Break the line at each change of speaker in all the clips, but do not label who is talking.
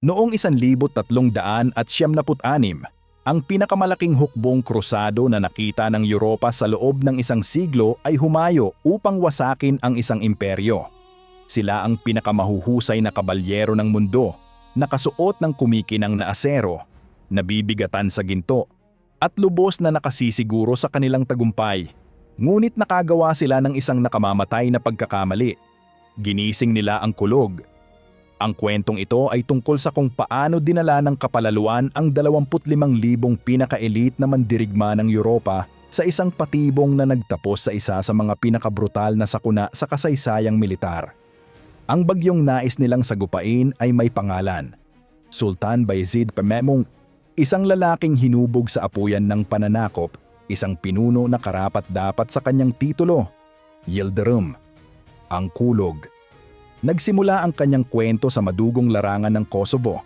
Noong 1376, ang pinakamalaking hukbong krusado na nakita ng Europa sa loob ng isang siglo ay humayo upang wasakin ang isang imperyo. Sila ang pinakamahuhusay na kabalyero ng mundo, nakasuot ng kumikinang na asero, nabibigatan sa ginto, at lubos na nakasisiguro sa kanilang tagumpay. Ngunit nakagawa sila ng isang nakamamatay na pagkakamali. Ginising nila ang kulog. Ang kwentong ito ay tungkol sa kung paano dinala ng kapalaluan ang 25,000 pinaka-elite na mandirigma ng Europa sa isang patibong na nagtapos sa isa sa mga pinakabrutal na sakuna sa kasaysayang militar. Ang bagyong nais nilang sagupain ay may pangalan, Sultan Bayezid Pememong, isang lalaking hinubog sa apuyan ng pananakop, isang pinuno na karapat dapat sa kanyang titulo, Yildirim, ang kulog. Nagsimula ang kanyang kwento sa madugong larangan ng Kosovo,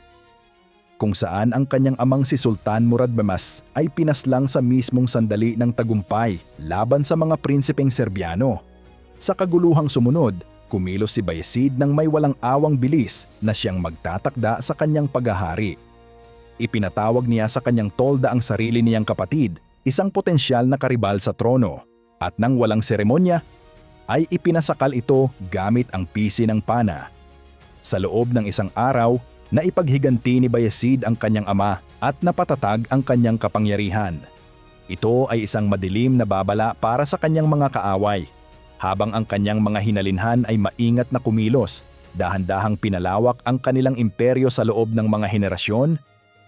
kung saan ang kanyang amang si Sultan Murad Bemas ay pinaslang sa mismong sandali ng tagumpay laban sa mga prinsipeng Serbiano. Sa kaguluhang sumunod, kumilos si Bayezid ng may walang awang bilis na siyang magtatakda sa kanyang paghahari. Ipinatawag niya sa kanyang tolda ang sarili niyang kapatid, isang potensyal na karibal sa trono, at nang walang seremonya, ay ipinasakal ito gamit ang pisi ng pana. Sa loob ng isang araw, naipaghiganti ni Bayezid ang kanyang ama at napatatag ang kanyang kapangyarihan. Ito ay isang madilim na babala para sa kanyang mga kaaway. Habang ang kanyang mga hinalinhan ay maingat na kumilos, dahan-dahang pinalawak ang kanilang imperyo sa loob ng mga henerasyon,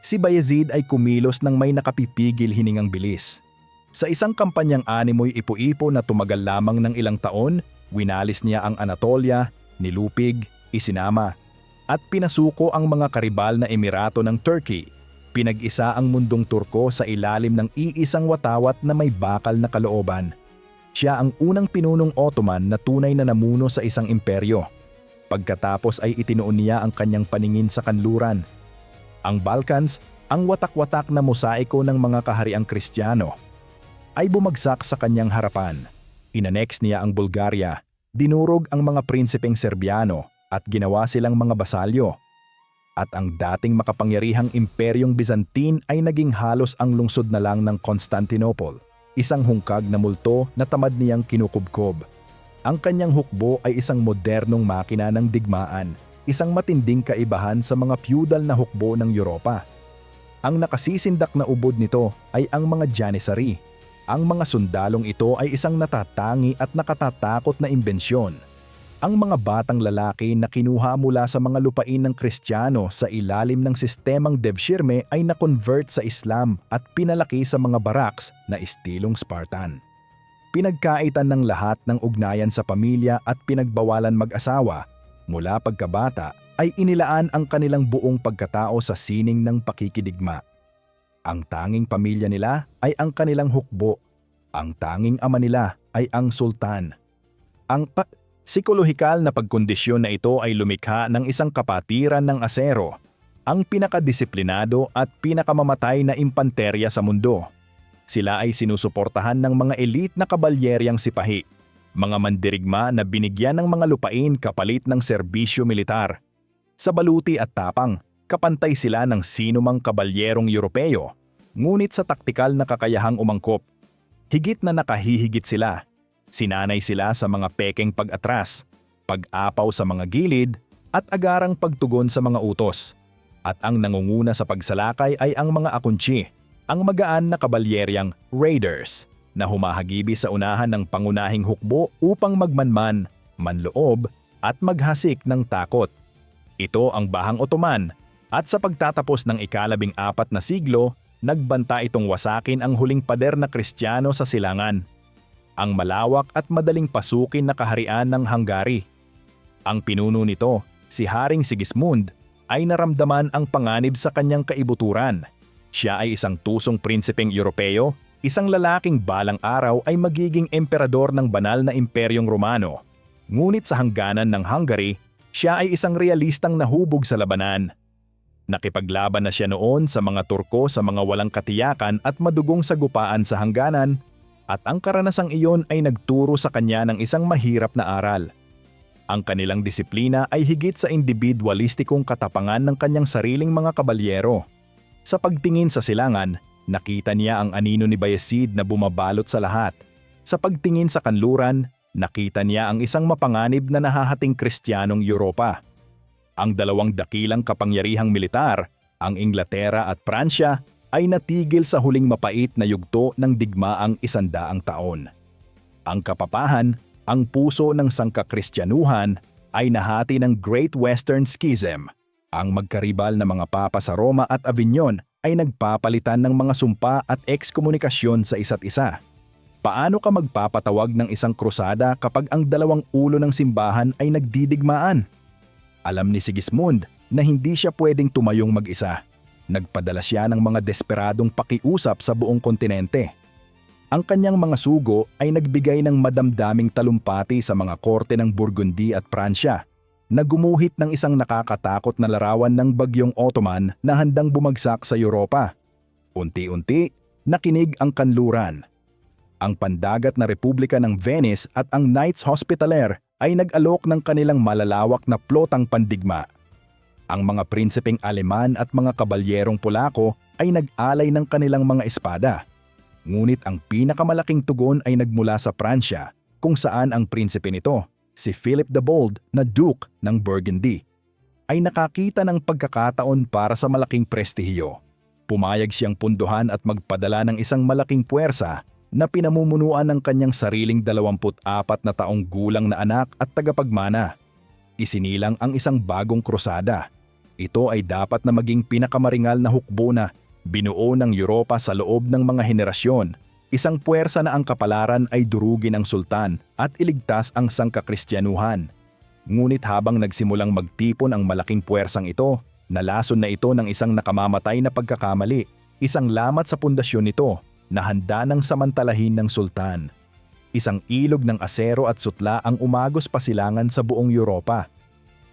si Bayezid ay kumilos ng may nakapipigil hiningang bilis. Sa isang kampanyang animoy ipo-ipo na tumagal lamang ng ilang taon, winalis niya ang Anatolia, nilupig, isinama, at pinasuko ang mga karibal na emirato ng Turkey. Pinag-isa ang mundong Turko sa ilalim ng iisang watawat na may bakal na kalooban. Siya ang unang pinunong Ottoman na tunay na namuno sa isang imperyo. Pagkatapos ay itinuon niya ang kanyang paningin sa kanluran. Ang Balkans, ang watak-watak na mosaiko ng mga kahariang Kristiyano, ay bumagsak sa kanyang harapan. Inanex niya ang Bulgaria, dinurog ang mga prinsipeng Serbiano at ginawa silang mga basalyo. At ang dating makapangyarihang imperyong Byzantine ay naging halos ang lungsod na lang ng Constantinople, isang hungkag na multo na tamad niyang kinukubkob. Ang kanyang hukbo ay isang modernong makina ng digmaan, isang matinding kaibahan sa mga feudal na hukbo ng Europa. Ang nakasisindak na ubod nito ay ang mga Janissary, ang mga sundalong ito ay isang natatangi at nakatatakot na imbensyon. Ang mga batang lalaki na kinuha mula sa mga lupain ng Kristiyano sa ilalim ng sistemang Devshirme ay na-convert sa Islam at pinalaki sa mga baraks na estilong Spartan. Pinagkaitan ng lahat ng ugnayan sa pamilya at pinagbawalan mag-asawa, mula pagkabata ay inilaan ang kanilang buong pagkatao sa sining ng pakikidigma. Ang tanging pamilya nila ay ang kanilang hukbo. Ang tanging ama nila ay ang sultan. Ang pa- psikolohikal na pagkondisyon na ito ay lumikha ng isang kapatiran ng asero, ang pinakadisiplinado at pinakamamatay na impanterya sa mundo. Sila ay sinusuportahan ng mga elite na kabalyeryang sipahi, mga mandirigma na binigyan ng mga lupain kapalit ng serbisyo militar. Sa baluti at tapang, kapantay sila ng sinumang kabalyerong Europeo, ngunit sa taktikal na kakayahang umangkop. Higit na nakahihigit sila. Sinanay sila sa mga pekeng pag-atras, pag-apaw sa mga gilid, at agarang pagtugon sa mga utos. At ang nangunguna sa pagsalakay ay ang mga akunsyi, ang magaan na kabalyeryang raiders, na humahagibi sa unahan ng pangunahing hukbo upang magmanman, manloob, at maghasik ng takot. Ito ang bahang Ottoman at sa pagtatapos ng ikalabing apat na siglo, nagbanta itong wasakin ang huling pader na Kristiyano sa silangan. Ang malawak at madaling pasukin na kaharian ng Hungary. Ang pinuno nito, si Haring Sigismund, ay naramdaman ang panganib sa kanyang kaibuturan. Siya ay isang tusong prinsipeng Europeo, isang lalaking balang araw ay magiging emperador ng banal na imperyong Romano. Ngunit sa hangganan ng Hungary, siya ay isang realistang nahubog sa labanan Nakipaglaban na siya noon sa mga Turko sa mga walang katiyakan at madugong sagupaan sa hangganan at ang karanasang iyon ay nagturo sa kanya ng isang mahirap na aral. Ang kanilang disiplina ay higit sa individualistikong katapangan ng kanyang sariling mga kabalyero. Sa pagtingin sa silangan, nakita niya ang anino ni Bayezid na bumabalot sa lahat. Sa pagtingin sa kanluran, nakita niya ang isang mapanganib na nahahating kristyanong Europa. Ang dalawang dakilang kapangyarihang militar, ang Inglaterra at Pransya, ay natigil sa huling mapait na yugto ng digmaang isandaang taon. Ang kapapahan, ang puso ng sangkakristyanuhan, ay nahati ng Great Western Schism. Ang magkaribal na mga papa sa Roma at Avignon ay nagpapalitan ng mga sumpa at ekskomunikasyon sa isa't isa. Paano ka magpapatawag ng isang krusada kapag ang dalawang ulo ng simbahan ay nagdidigmaan? Alam ni Sigismund na hindi siya pwedeng tumayong mag-isa. Nagpadala siya ng mga desperadong pakiusap sa buong kontinente. Ang kanyang mga sugo ay nagbigay ng madamdaming talumpati sa mga korte ng Burgundy at Pransya na gumuhit ng isang nakakatakot na larawan ng bagyong Ottoman na handang bumagsak sa Europa. Unti-unti, nakinig ang kanluran. Ang pandagat na Republika ng Venice at ang Knights Hospitaller ay nag-alok ng kanilang malalawak na plotang pandigma. Ang mga prinsipeng Aleman at mga kabalyerong Polako ay nag-alay ng kanilang mga espada. Ngunit ang pinakamalaking tugon ay nagmula sa Pransya kung saan ang prinsipe nito, si Philip the Bold na Duke ng Burgundy, ay nakakita ng pagkakataon para sa malaking prestihiyo. Pumayag siyang punduhan at magpadala ng isang malaking puwersa na pinamumunuan ng kanyang sariling 24 na taong gulang na anak at tagapagmana. Isinilang ang isang bagong krusada. Ito ay dapat na maging pinakamaringal na hukbo na Binuo ng Europa sa loob ng mga henerasyon, isang puwersa na ang kapalaran ay durugin ang sultan at iligtas ang sangkakristyanuhan. Ngunit habang nagsimulang magtipon ang malaking puwersang ito, nalason na ito ng isang nakamamatay na pagkakamali, isang lamat sa pundasyon nito na handa ng samantalahin ng sultan. Isang ilog ng asero at sutla ang umagos pasilangan sa buong Europa.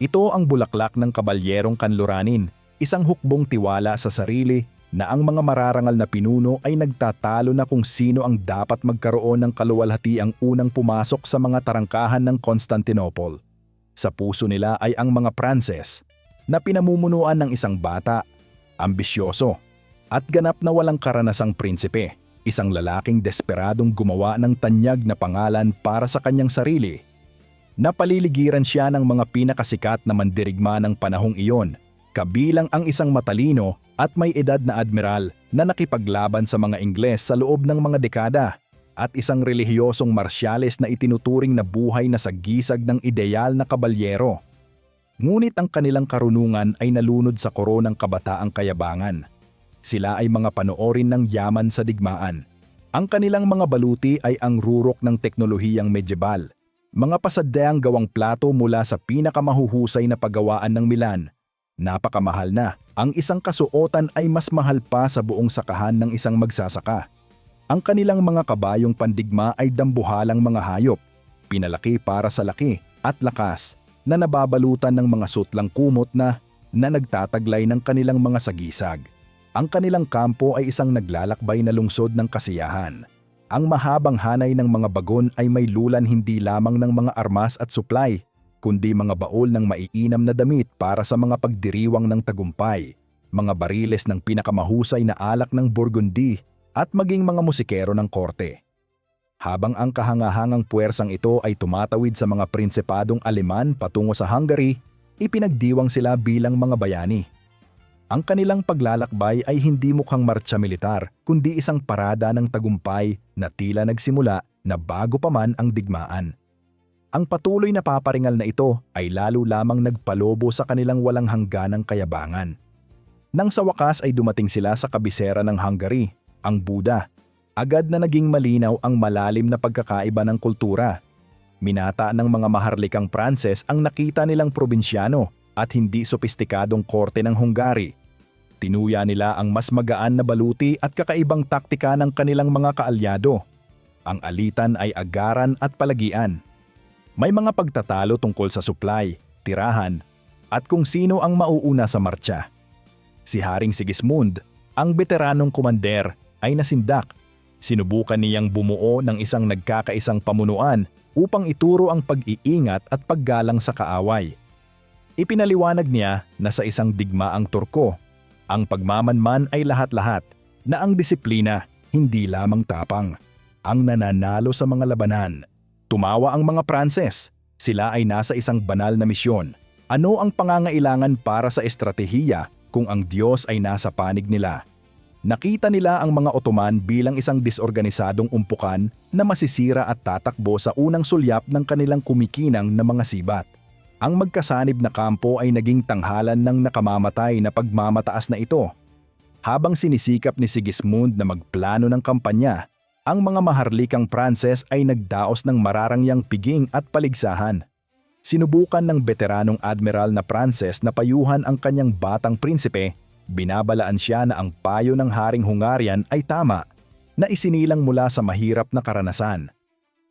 Ito ang bulaklak ng kabalyerong kanluranin, isang hukbong tiwala sa sarili na ang mga mararangal na pinuno ay nagtatalo na kung sino ang dapat magkaroon ng kaluwalhati ang unang pumasok sa mga tarangkahan ng Constantinople. Sa puso nila ay ang mga Pranses, na pinamumunuan ng isang bata, ambisyoso, at ganap na walang karanasang prinsipe, isang lalaking desperadong gumawa ng tanyag na pangalan para sa kanyang sarili. Napaliligiran siya ng mga pinakasikat na mandirigma ng panahong iyon, kabilang ang isang matalino at may edad na admiral na nakipaglaban sa mga Ingles sa loob ng mga dekada at isang relihiyosong marsyales na itinuturing na buhay na sagisag ng ideal na kabalyero. Ngunit ang kanilang karunungan ay nalunod sa koronang kabataang kayabangan. Sila ay mga panoorin ng yaman sa digmaan. Ang kanilang mga baluti ay ang rurok ng teknolohiyang medieval, mga pasadyang gawang plato mula sa pinakamahuhusay na paggawaan ng Milan Napakamahal na. Ang isang kasuotan ay mas mahal pa sa buong sakahan ng isang magsasaka. Ang kanilang mga kabayong pandigma ay dambuhalang mga hayop, pinalaki para sa laki at lakas na nababalutan ng mga sutlang kumot na na nagtataglay ng kanilang mga sagisag. Ang kanilang kampo ay isang naglalakbay na lungsod ng kasiyahan. Ang mahabang hanay ng mga bagon ay may lulan hindi lamang ng mga armas at supply, kundi mga baol ng maiinam na damit para sa mga pagdiriwang ng tagumpay, mga bariles ng pinakamahusay na alak ng Burgundy at maging mga musikero ng korte. Habang ang kahangahangang puwersang ito ay tumatawid sa mga prinsipadong Aleman patungo sa Hungary, ipinagdiwang sila bilang mga bayani. Ang kanilang paglalakbay ay hindi mukhang marcha militar, kundi isang parada ng tagumpay na tila nagsimula na bago pa man ang digmaan. Ang patuloy na paparingal na ito ay lalo lamang nagpalobo sa kanilang walang hangganang kayabangan. Nang sa wakas ay dumating sila sa kabisera ng Hungary, ang Buda, agad na naging malinaw ang malalim na pagkakaiba ng kultura. Minata ng mga maharlikang Pranses ang nakita nilang probinsyano at hindi sopistikadong korte ng Hungary. Tinuya nila ang mas magaan na baluti at kakaibang taktika ng kanilang mga kaalyado. Ang alitan ay agaran at palagian may mga pagtatalo tungkol sa supply, tirahan, at kung sino ang mauuna sa marcha. Si Haring Sigismund, ang veteranong kumander, ay nasindak. Sinubukan niyang bumuo ng isang nagkakaisang pamunuan upang ituro ang pag-iingat at paggalang sa kaaway. Ipinaliwanag niya na sa isang digmaang Turko, ang pagmamanman ay lahat-lahat na ang disiplina hindi lamang tapang ang nananalo sa mga labanan. Tumawa ang mga Pranses. Sila ay nasa isang banal na misyon. Ano ang pangangailangan para sa estratehiya kung ang Diyos ay nasa panig nila? Nakita nila ang mga Ottoman bilang isang disorganisadong umpukan na masisira at tatakbo sa unang sulyap ng kanilang kumikinang na mga sibat. Ang magkasanib na kampo ay naging tanghalan ng nakamamatay na pagmamataas na ito. Habang sinisikap ni Sigismund na magplano ng kampanya, ang mga maharlikang Pranses ay nagdaos ng mararangyang piging at paligsahan. Sinubukan ng veteranong admiral na Pranses na payuhan ang kanyang batang prinsipe, binabalaan siya na ang payo ng Haring Hungarian ay tama, na isinilang mula sa mahirap na karanasan.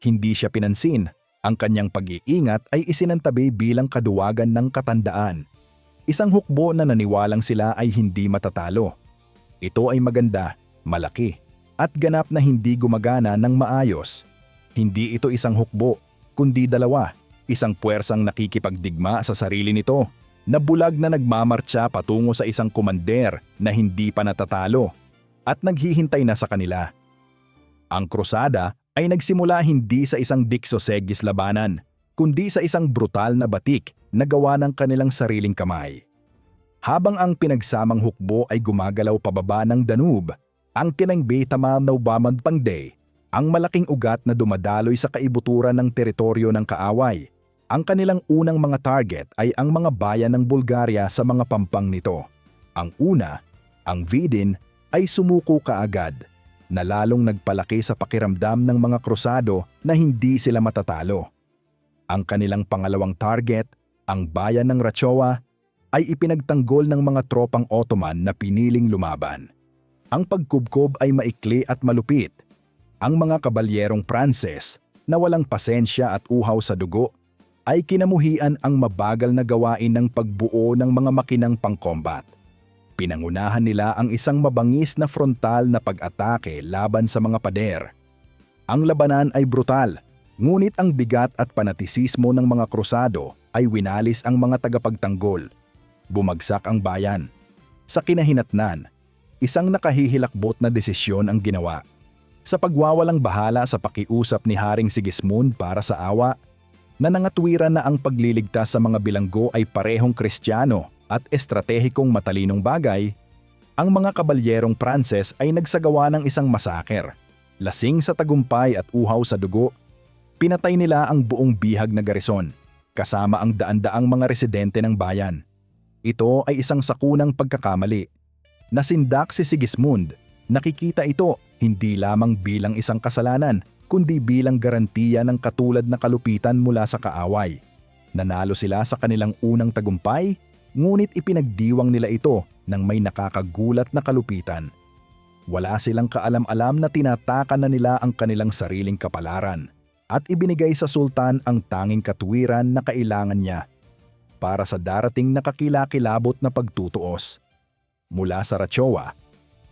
Hindi siya pinansin ang kanyang pag-iingat ay isinantabi bilang kaduwagan ng katandaan. Isang hukbo na naniwalang sila ay hindi matatalo. Ito ay maganda, malaki, at ganap na hindi gumagana ng maayos. Hindi ito isang hukbo, kundi dalawa, isang puwersang nakikipagdigma sa sarili nito, na bulag na nagmamartsa patungo sa isang kumander na hindi pa natatalo, at naghihintay na sa kanila. Ang krusada ay nagsimula hindi sa isang diksosegis labanan, kundi sa isang brutal na batik na gawa ng kanilang sariling kamay. Habang ang pinagsamang hukbo ay gumagalaw pababa ng Danube, ang kinangbetamal na Ubamad Pangde, ang malaking ugat na dumadaloy sa kaibuturan ng teritoryo ng kaaway. Ang kanilang unang mga target ay ang mga bayan ng Bulgaria sa mga pampang nito. Ang una, ang Vidin, ay sumuko kaagad na lalong nagpalaki sa pakiramdam ng mga krusado na hindi sila matatalo. Ang kanilang pangalawang target, ang bayan ng Rachowa, ay ipinagtanggol ng mga tropang Ottoman na piniling lumaban. Ang pagkubkob ay maikli at malupit. Ang mga kabalyerong Pranses na walang pasensya at uhaw sa dugo ay kinamuhian ang mabagal na gawain ng pagbuo ng mga makinang pangkombat. Pinangunahan nila ang isang mabangis na frontal na pag-atake laban sa mga pader. Ang labanan ay brutal, ngunit ang bigat at panatisismo ng mga krusado ay winalis ang mga tagapagtanggol. Bumagsak ang bayan. Sa kinahinatnan, isang nakahihilakbot na desisyon ang ginawa. Sa pagwawalang bahala sa pakiusap ni Haring Sigismund para sa awa, nanangatwiran na ang pagliligtas sa mga bilanggo ay parehong kristyano at estratehikong matalinong bagay, ang mga kabalyerong Pranses ay nagsagawa ng isang masaker. Lasing sa tagumpay at uhaw sa dugo, pinatay nila ang buong bihag na garison, kasama ang daan-daang mga residente ng bayan. Ito ay isang sakunang pagkakamali. Nasindak si Sigismund, nakikita ito hindi lamang bilang isang kasalanan, kundi bilang garantiya ng katulad na kalupitan mula sa kaaway. Nanalo sila sa kanilang unang tagumpay ngunit ipinagdiwang nila ito ng may nakakagulat na kalupitan. Wala silang kaalam-alam na tinatakan na nila ang kanilang sariling kapalaran at ibinigay sa sultan ang tanging katuwiran na kailangan niya para sa darating na kakilakilabot na pagtutuos. Mula sa Rachowa,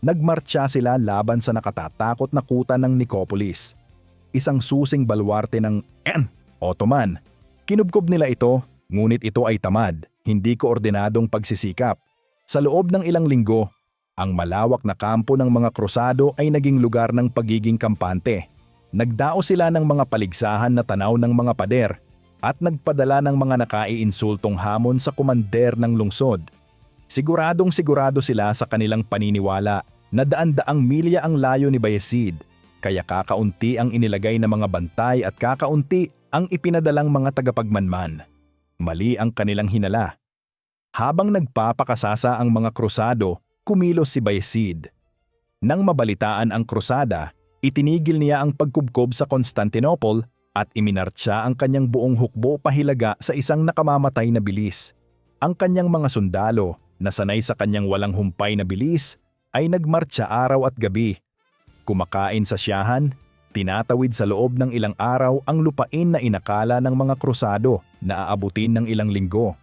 nagmartsya sila laban sa nakatatakot na kuta ng Nicopolis, isang susing balwarte ng Ottoman. Kinubkob nila ito, ngunit ito ay tamad hindi koordinadong pagsisikap. Sa loob ng ilang linggo, ang malawak na kampo ng mga krusado ay naging lugar ng pagiging kampante. Nagdao sila ng mga paligsahan na tanaw ng mga pader at nagpadala ng mga nakaiinsultong hamon sa kumander ng lungsod. Siguradong sigurado sila sa kanilang paniniwala na daan-daang milya ang layo ni Bayezid, kaya kakaunti ang inilagay na mga bantay at kakaunti ang ipinadalang mga tagapagmanman. Mali ang kanilang hinala. Habang nagpapakasasa ang mga krusado, kumilos si Bayezid. Nang mabalitaan ang krusada, itinigil niya ang pagkubkob sa Constantinople at iminartsya ang kanyang buong hukbo pahilaga sa isang nakamamatay na bilis. Ang kanyang mga sundalo, na sanay sa kanyang walang humpay na bilis, ay nagmartsya araw at gabi. Kumakain sa siyahan, Tinatawid sa loob ng ilang araw ang lupain na inakala ng mga krusado na aabutin ng ilang linggo.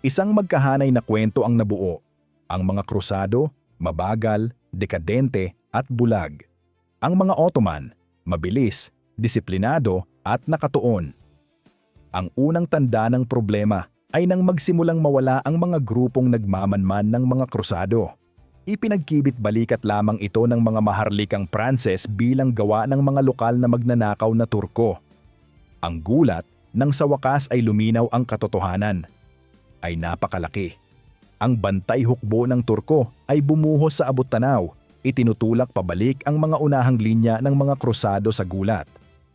Isang magkahanay na kwento ang nabuo. Ang mga krusado, mabagal, dekadente at bulag. Ang mga Ottoman, mabilis, disiplinado at nakatuon. Ang unang tanda ng problema ay nang magsimulang mawala ang mga grupong nagmamanman ng mga krusado. Ipinagkibit balikat lamang ito ng mga maharlikang Pranses bilang gawa ng mga lokal na magnanakaw na Turko. Ang gulat nang sa wakas ay luminaw ang katotohanan ay napakalaki. Ang bantay hukbo ng Turko ay bumuhos sa abot tanaw, itinutulak pabalik ang mga unahang linya ng mga krusado sa gulat.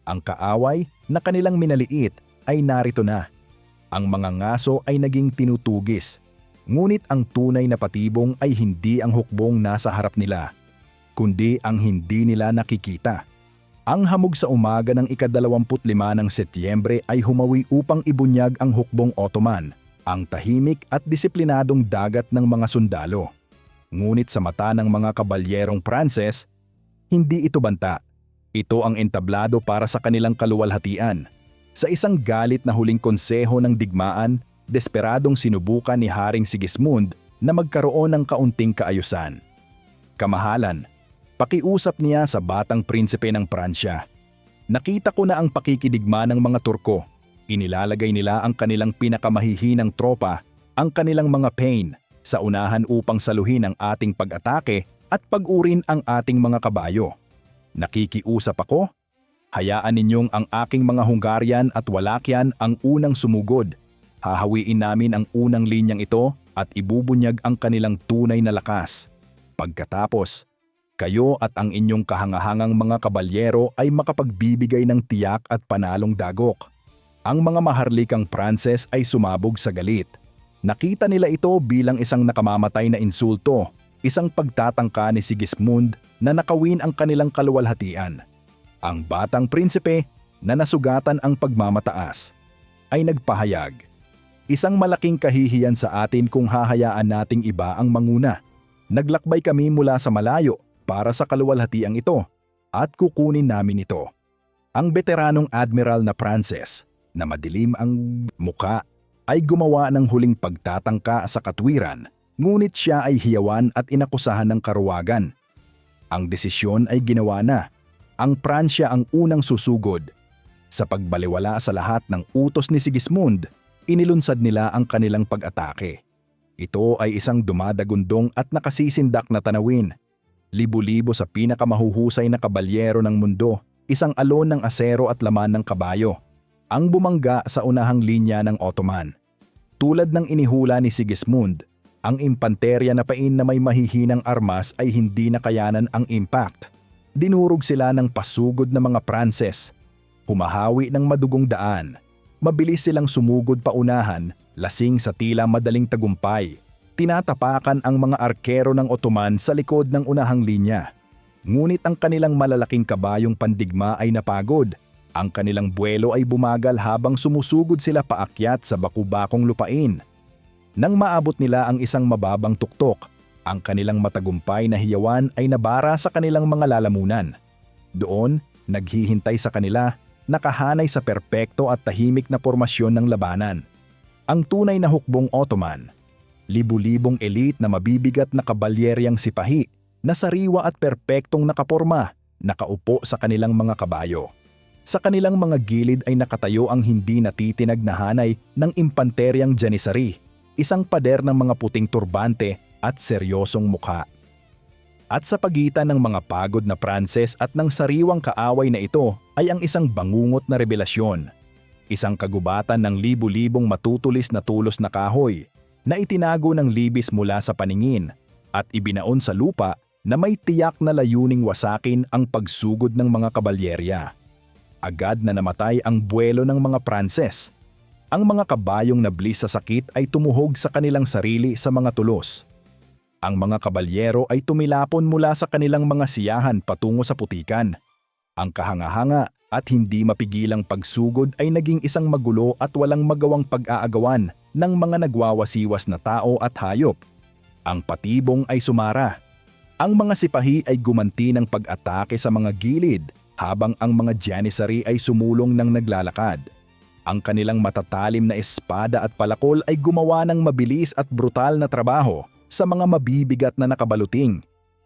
Ang kaaway na kanilang minaliit ay narito na. Ang mga ngaso ay naging tinutugis. Ngunit ang tunay na patibong ay hindi ang hukbong nasa harap nila, kundi ang hindi nila nakikita. Ang hamog sa umaga ng ikadalawamput-lima ng Setyembre ay humawi upang ibunyag ang hukbong Ottoman, ang tahimik at disiplinadong dagat ng mga sundalo. Ngunit sa mata ng mga kabalyerong Pranses, hindi ito banta. Ito ang entablado para sa kanilang kaluwalhatian. Sa isang galit na huling konseho ng digmaan, desperadong sinubukan ni Haring Sigismund na magkaroon ng kaunting kaayusan. Kamahalan, pakiusap niya sa batang prinsipe ng Pransya. Nakita ko na ang pakikidigma ng mga Turko. Inilalagay nila ang kanilang pinakamahihinang tropa, ang kanilang mga pain, sa unahan upang saluhin ang ating pag-atake at pag-urin ang ating mga kabayo. Nakikiusap ako Hayaan ninyong ang aking mga Hungarian at Walakyan ang unang sumugod. Hahawiin namin ang unang linyang ito at ibubunyag ang kanilang tunay na lakas. Pagkatapos, kayo at ang inyong kahangahangang mga kabalyero ay makapagbibigay ng tiyak at panalong dagok. Ang mga maharlikang Pranses ay sumabog sa galit. Nakita nila ito bilang isang nakamamatay na insulto, isang pagtatangka ni Sigismund na nakawin ang kanilang kaluwalhatian. Ang batang prinsipe na nasugatan ang pagmamataas ay nagpahayag. Isang malaking kahihiyan sa atin kung hahayaan nating iba ang manguna. Naglakbay kami mula sa malayo para sa kaluwalhatiang ito at kukunin namin ito. Ang veteranong admiral na Frances na madilim ang muka ay gumawa ng huling pagtatangka sa katwiran ngunit siya ay hiyawan at inakusahan ng karuwagan. Ang desisyon ay ginawa na ang Pransya ang unang susugod. Sa pagbaliwala sa lahat ng utos ni Sigismund, inilunsad nila ang kanilang pag-atake. Ito ay isang dumadagundong at nakasisindak na tanawin. Libo-libo sa pinakamahuhusay na kabalyero ng mundo, isang alon ng asero at laman ng kabayo. Ang bumangga sa unahang linya ng Ottoman. Tulad ng inihula ni Sigismund, ang impanterya na pain na may mahihinang armas ay hindi nakayanan ang impact dinurog sila ng pasugod na mga Pranses. Humahawi ng madugong daan. Mabilis silang sumugod paunahan, lasing sa tila madaling tagumpay. Tinatapakan ang mga arkero ng Ottoman sa likod ng unahang linya. Ngunit ang kanilang malalaking kabayong pandigma ay napagod. Ang kanilang buwelo ay bumagal habang sumusugod sila paakyat sa bakubakong lupain. Nang maabot nila ang isang mababang tuktok, ang kanilang matagumpay na hiyawan ay nabara sa kanilang mga lalamunan. Doon, naghihintay sa kanila, nakahanay sa perpekto at tahimik na formasyon ng labanan. Ang tunay na hukbong Ottoman, libu-libong elite na mabibigat na kabalyeryang sipahi na sariwa at perpektong nakaporma, nakaupo sa kanilang mga kabayo. Sa kanilang mga gilid ay nakatayo ang hindi natitinag na hanay ng impanteryang Janissary, isang pader ng mga puting turbante at seryosong mukha. At sa pagitan ng mga pagod na Pranses at ng sariwang kaaway na ito ay ang isang bangungot na revelasyon. Isang kagubatan ng libu-libong matutulis na tulos na kahoy na itinago ng libis mula sa paningin at ibinaon sa lupa na may tiyak na layuning wasakin ang pagsugod ng mga kabalyerya. Agad na namatay ang buwelo ng mga Pranses. Ang mga kabayong nablis sa sakit ay tumuhog sa kanilang sarili sa mga tulos ang mga kabalyero ay tumilapon mula sa kanilang mga siyahan patungo sa putikan. Ang kahanga-hanga at hindi mapigilang pagsugod ay naging isang magulo at walang magawang pag-aagawan ng mga nagwawasiwas na tao at hayop. Ang patibong ay sumara. Ang mga sipahi ay gumanti ng pag-atake sa mga gilid habang ang mga janissary ay sumulong ng naglalakad. Ang kanilang matatalim na espada at palakol ay gumawa ng mabilis at brutal na trabaho sa mga mabibigat na nakabaluting.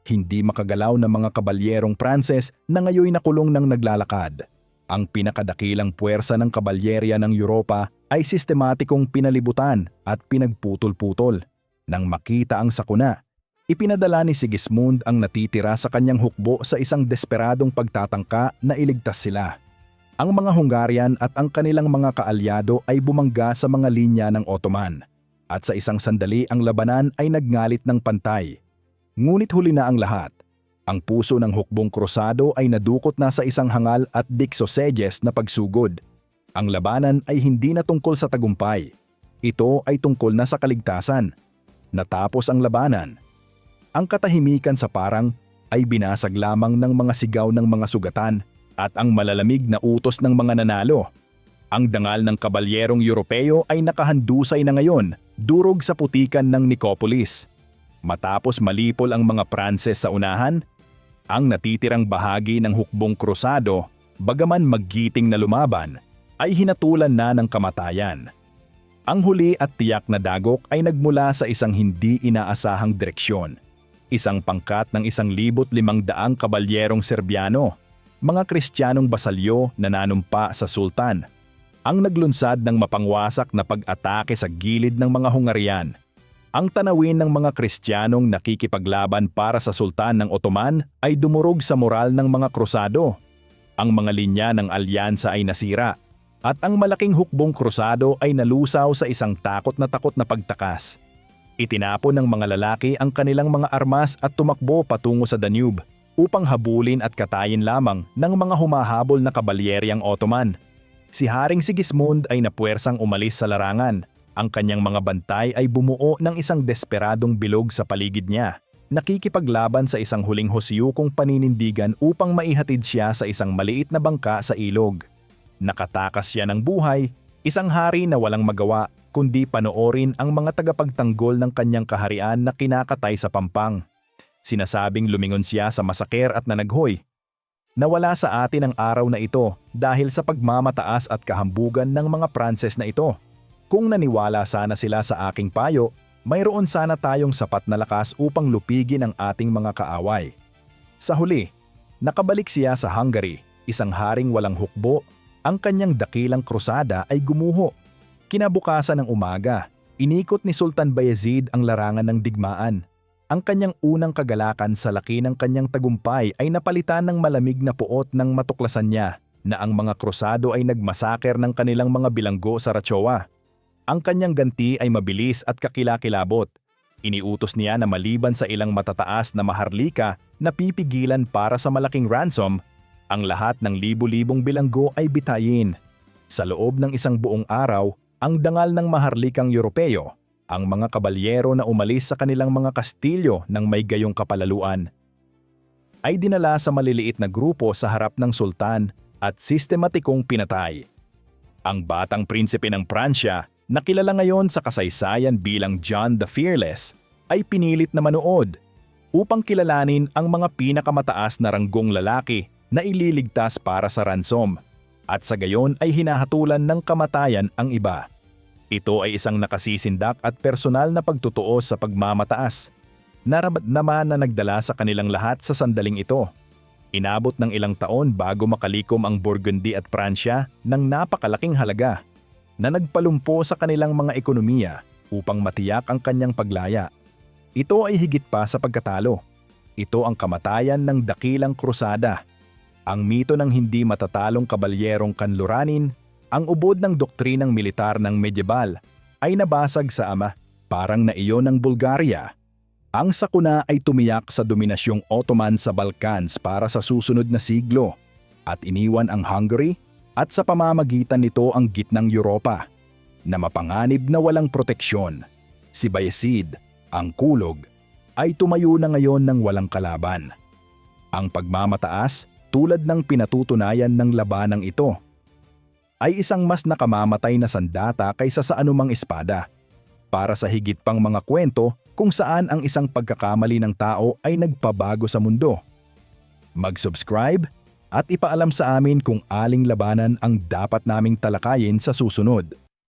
hindi makagalaw ng mga kabalyerong Pranses na ngayon nakulong ng naglalakad. Ang pinakadakilang puwersa ng kabalyerya ng Europa ay sistematikong pinalibutan at pinagputol-putol. Nang makita ang sakuna, ipinadala ni Sigismund ang natitira sa kanyang hukbo sa isang desperadong pagtatangka na iligtas sila. Ang mga Hungarian at ang kanilang mga kaalyado ay bumangga sa mga linya ng Ottoman. At sa isang sandali ang labanan ay nagngalit ng pantay. Ngunit huli na ang lahat. Ang puso ng hukbong krusado ay nadukot na sa isang hangal at diksosedyes na pagsugod. Ang labanan ay hindi na tungkol sa tagumpay. Ito ay tungkol na sa kaligtasan. Natapos ang labanan. Ang katahimikan sa parang ay binasag lamang ng mga sigaw ng mga sugatan at ang malalamig na utos ng mga nanalo. Ang dangal ng kabalyerong Europeo ay nakahandusay na ngayon, durog sa putikan ng Nicopolis. Matapos malipol ang mga Pranses sa unahan, ang natitirang bahagi ng hukbong krusado, bagaman maggiting na lumaban, ay hinatulan na ng kamatayan. Ang huli at tiyak na dagok ay nagmula sa isang hindi inaasahang direksyon. Isang pangkat ng isang libot limang daang kabalyerong Serbiano, mga Kristiyanong basalyo na nanumpa sa sultan. Ang naglunsad ng mapangwasak na pag-atake sa gilid ng mga Hungarian ang tanawin ng mga Kristiyanong nakikipaglaban para sa Sultan ng Ottoman ay dumurog sa moral ng mga krusado. Ang mga linya ng alyansa ay nasira at ang malaking hukbong krusado ay nalusaw sa isang takot na takot na pagtakas. Itinapon ng mga lalaki ang kanilang mga armas at tumakbo patungo sa Danube upang habulin at katayin lamang ng mga humahabol na kabalyeryang Ottoman. Si Haring Sigismund ay napuwersang umalis sa larangan ang kanyang mga bantay ay bumuo ng isang desperadong bilog sa paligid niya. Nakikipaglaban sa isang huling hosyukong paninindigan upang maihatid siya sa isang maliit na bangka sa ilog. Nakatakas siya ng buhay, isang hari na walang magawa kundi panoorin ang mga tagapagtanggol ng kanyang kaharian na kinakatay sa pampang. Sinasabing lumingon siya sa masaker at nanaghoy. Nawala sa atin ang araw na ito dahil sa pagmamataas at kahambugan ng mga Pranses na ito. Kung naniwala sana sila sa aking payo, mayroon sana tayong sapat na lakas upang lupigin ang ating mga kaaway. Sa huli, nakabalik siya sa Hungary, isang haring walang hukbo, ang kanyang dakilang krusada ay gumuho. Kinabukasan ng umaga, inikot ni Sultan Bayezid ang larangan ng digmaan. Ang kanyang unang kagalakan sa laki ng kanyang tagumpay ay napalitan ng malamig na puot ng matuklasan niya na ang mga krusado ay nagmasaker ng kanilang mga bilanggo sa Rachowa. Ang kanyang ganti ay mabilis at kakilakilabot. Iniutos niya na maliban sa ilang matataas na maharlika na pipigilan para sa malaking ransom, ang lahat ng libu-libong bilanggo ay bitayin. Sa loob ng isang buong araw, ang dangal ng maharlikang Europeo, ang mga kabalyero na umalis sa kanilang mga kastilyo ng may gayong kapalaluan, ay dinala sa maliliit na grupo sa harap ng sultan at sistematikong pinatay. Ang batang prinsipe ng Pransya na kilala ngayon sa kasaysayan bilang John the Fearless, ay pinilit na manood upang kilalanin ang mga pinakamataas na ranggong lalaki na ililigtas para sa ransom at sa gayon ay hinahatulan ng kamatayan ang iba. Ito ay isang nakasisindak at personal na pagtutuos sa pagmamataas. Narabat naman na nagdala sa kanilang lahat sa sandaling ito. Inabot ng ilang taon bago makalikom ang Burgundy at Pransya ng napakalaking halaga na nagpalumpo sa kanilang mga ekonomiya upang matiyak ang kanyang paglaya. Ito ay higit pa sa pagkatalo. Ito ang kamatayan ng dakilang krusada. Ang mito ng hindi matatalong kabalyerong kanluranin, ang ubod ng doktrinang militar ng medieval, ay nabasag sa ama, parang na iyon ng Bulgaria. Ang sakuna ay tumiyak sa dominasyong Ottoman sa Balkans para sa susunod na siglo at iniwan ang Hungary at sa pamamagitan nito ang gitnang Europa na mapanganib na walang proteksyon. Si Bayezid, ang kulog, ay tumayo na ngayon ng walang kalaban. Ang pagmamataas, tulad ng pinatutunayan ng labanang ito, ay isang mas nakamamatay na sandata kaysa sa anumang espada. Para sa higit pang mga kwento kung saan ang isang pagkakamali ng tao ay nagpabago sa mundo. Mag-subscribe at ipaalam sa amin kung aling labanan ang dapat naming talakayin sa susunod.